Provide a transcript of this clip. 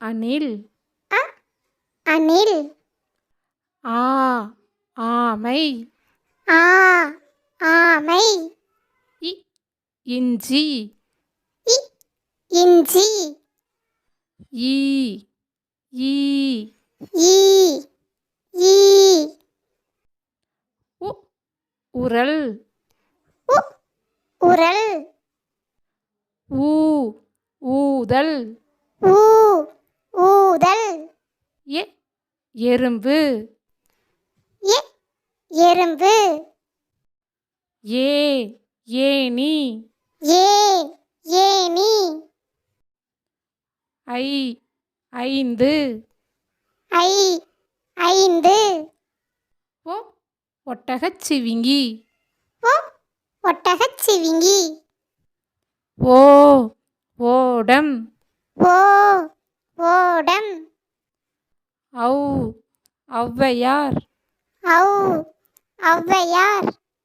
அணில் அணில் ஆ ஆமை. ஆ ஆமை. இ இஞ்சி. இ இஞ்சி. ஈ ஈ. ஈ ஈ. உ உரல். உ உரல். ஊ ஊதல். ஊ ஊதல் எ எறும்பு. எறும்பு. ஏ ஏனி ஏ ஏனி ஐ ஐந்து. ஐ ஐந்து. ஓ ஒட்டகச்சிவிங்கி ஓ ஒட்டகச் சிவிங்கி. ஓ ஓடம். ஓ ஓடம். ஔ ஔவையார் ஔ ஔவையார்